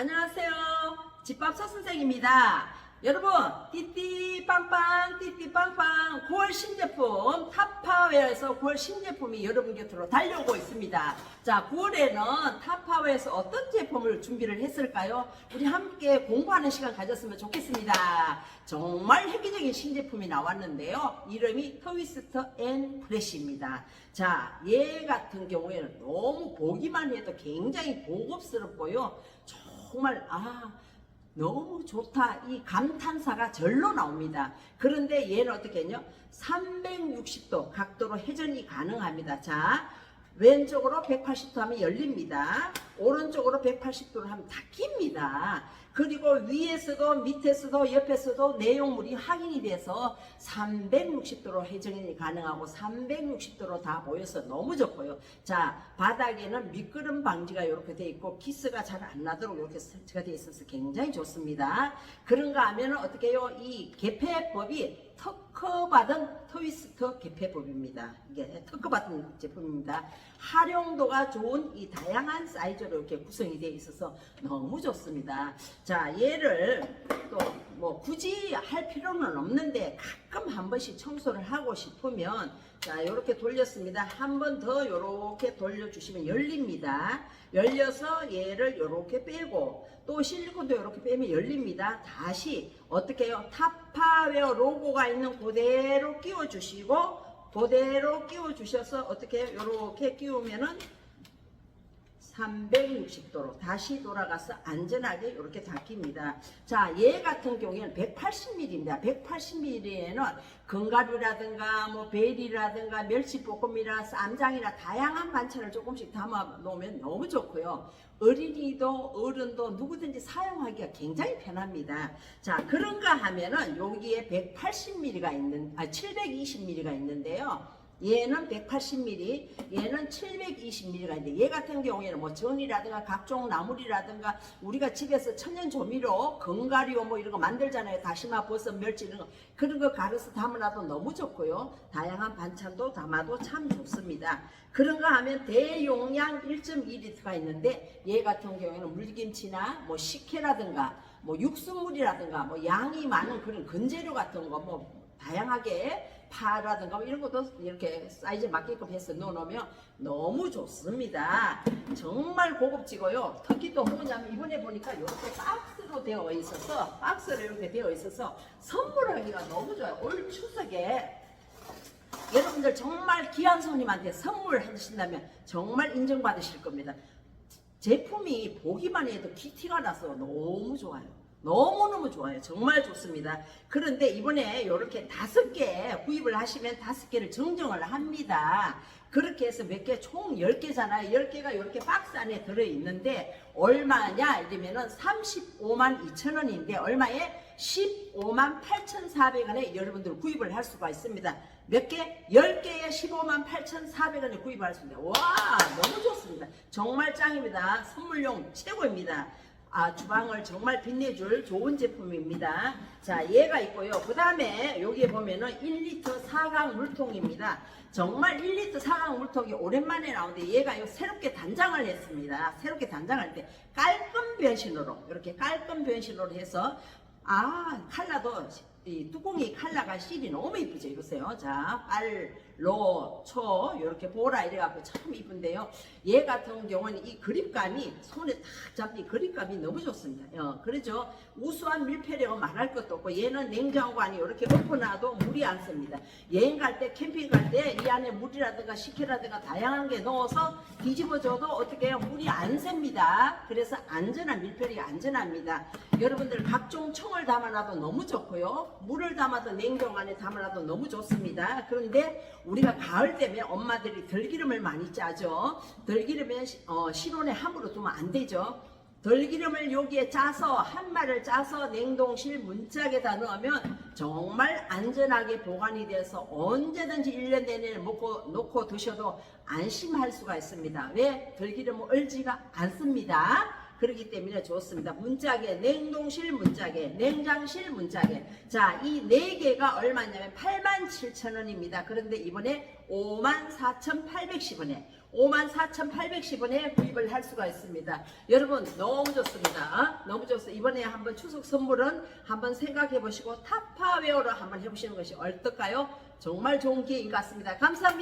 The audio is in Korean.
안녕하세요. 집밥서 선생입니다. 여러분, 띠띠빵빵, 띠띠빵빵, 9월 신제품, 타파웨어에서 9월 신제품이 여러분 곁으로 달려오고 있습니다. 자, 9월에는 타파웨어에서 어떤 제품을 준비를 했을까요? 우리 함께 공부하는 시간 가졌으면 좋겠습니다. 정말 획기적인 신제품이 나왔는데요. 이름이 트위스터 앤 프레쉬입니다. 자, 얘 같은 경우에는 너무 보기만 해도 굉장히 고급스럽고요. 정말, 아, 너무 좋다. 이 감탄사가 절로 나옵니다. 그런데 얘는 어떻게 했냐? 360도 각도로 회전이 가능합니다. 자, 왼쪽으로 180도 하면 열립니다. 오른쪽으로 180도를 하면 닫힙니다. 그리고 위에서도 밑에서도 옆에서도 내용물이 확인이 돼서 360도로 회전이 가능하고 360도로 다 보여서 너무 좋고요. 자, 바닥에는 미끄럼 방지가 이렇게 돼 있고 키스가 잘 안 나도록 이렇게 설치가 돼 있어서 굉장히 좋습니다. 그런가 하면 어떻게 해요? 이 개폐법이 특허받은 트위스터 개폐법입니다. 이게 특허받은 제품입니다. 활용도가 좋은 이 다양한 사이즈로 이렇게 구성이 되어 있어서 너무 좋습니다. 자, 얘를 또 뭐 굳이 할 필요는 없는데 가끔 한 번씩 청소를 하고 싶으면 자, 이렇게 돌렸습니다. 한 번 더 이렇게 돌려주시면 열립니다. 열려서 얘를 이렇게 빼고 또 실리콘도 이렇게 빼면 열립니다. 다시 어떻게 해요? 타파웨어 로고가 있는 그대로 끼워주시고 그대로 끼워주셔서 어떻게 해요? 이렇게 끼우면은 360도로 다시 돌아가서 안전하게 이렇게 닫힙니다. 자, 얘 같은 경우에는 180ml입니다. 180ml에는 견과류라든가 뭐 베리라든가 멸치볶음이나 쌈장이나 다양한 반찬을 조금씩 담아 놓으면 너무 좋고요. 어린이도 어른도 누구든지 사용하기가 굉장히 편합니다. 자, 그런가 하면은 여기에 180ml가 있는 아 720ml가 있는데요. 얘는 180ml, 얘는 720ml가 있는데 얘 같은 경우에는 뭐 전이라든가 각종 나물이라든가 우리가 집에서 천연 조미료, 견과류 뭐 이런 거 만들잖아요. 다시마, 버섯, 멸치 이런 거 그런 거 갈아서 담아놔도 너무 좋고요. 다양한 반찬도 담아도 참 좋습니다. 그런가 하면 대용량 1.2리터가 있는데 얘 같은 경우에는 물김치나 뭐 식혜라든가 뭐 육수물이라든가 뭐 양이 많은 그런 건재료 같은 거 뭐 다양하게 파라든가 뭐 이런 것도 이렇게 사이즈 맞게끔 해서 넣어놓으면 너무 좋습니다. 정말 고급지고요. 특히 또 뭐냐면 이번에 보니까 이렇게 박스로 되어 있어서 박스로 이렇게 되어 있어서 선물하기가 너무 좋아요. 올 추석에 여러분들 정말 귀한 손님한테 선물하신다면 정말 인정받으실 겁니다. 제품이 보기만 해도 기티가 나서 너무 좋아요. 너무너무 좋아요. 정말 좋습니다. 그런데 이번에 이렇게 다섯 개 구입을 하시면 다섯 개를 정정을 합니다. 그렇게 해서 몇 개, 총 10개잖아요. 10개가 이렇게 박스 안에 들어있는데, 얼마냐? 이러면은 35만 2천 원인데, 얼마에? 15만 8,400원에 여러분들 구입을 할 수가 있습니다. 몇 개? 10개에 15만 8,400원에 구입할 수 있습니다. 와, 너무 좋습니다. 정말 짱입니다. 선물용 최고입니다. 아, 주방을 정말 빛내줄 좋은 제품입니다. 자, 얘가 있고요. 그 다음에 여기에 보면은 1리터 4강 물통입니다. 정말 1리터 4강 물통이 오랜만에 나오는데 얘가 요 새롭게 단장을 했습니다. 새롭게 단장할 때 깔끔 변신으로 이렇게 깔끔 변신으로 해서 아, 칼라도 이 뚜껑이 칼라가 실이 너무 이쁘죠? 이보세요. 자 빨로 초 이렇게 보라 이래갖고 참 이쁜데요. 얘 같은 경우는 이 그립감이 손에 딱 잡히 그립감이 너무 좋습니다. 어, 그러죠? 우수한 밀폐력은 말할 것도 없고 얘는 냉장고안이 이렇게 엎어놔도 물이 안 씁니다. 여행 갈 때 캠핑 갈 때 이 안에 물이라든가 식혜라든가 다양한 게 넣어서 뒤집어줘도 어떻게 해요? 물이 안 셉니다. 그래서 안전한 밀폐력이 안전합니다. 여러분들 각종 청을 담아놔도 너무 좋고요 물을 담아도 냉장 안에 담아놔도 너무 좋습니다. 그런데 우리가 가을 되면 엄마들이 들기름을 많이 짜죠. 들기름은 어, 실온에 함으로 두면 안 되죠. 들기름을 여기에 짜서 한 마를 짜서 냉동실 문짝에다 넣으면 정말 안전하게 보관이 돼서 언제든지 1년 내내 먹고 놓고 드셔도 안심할 수가 있습니다. 왜? 들기름은 얼지가 않습니다. 그렇기 때문에 좋습니다. 문짝에 냉동실 문짝에 냉장실 문짝에 자 이 네 개가 얼마냐면 87,000원입니다. 그런데 이번에 54,810원에 54,810원에 구입을 할 수가 있습니다. 여러분 너무 좋습니다. 너무 좋습니다. 이번에 한번 추석 선물은 한번 생각해 보시고 타파웨어로 한번 해보시는 것이 어떨까요? 정말 좋은 기회인 것 같습니다. 감사합니다.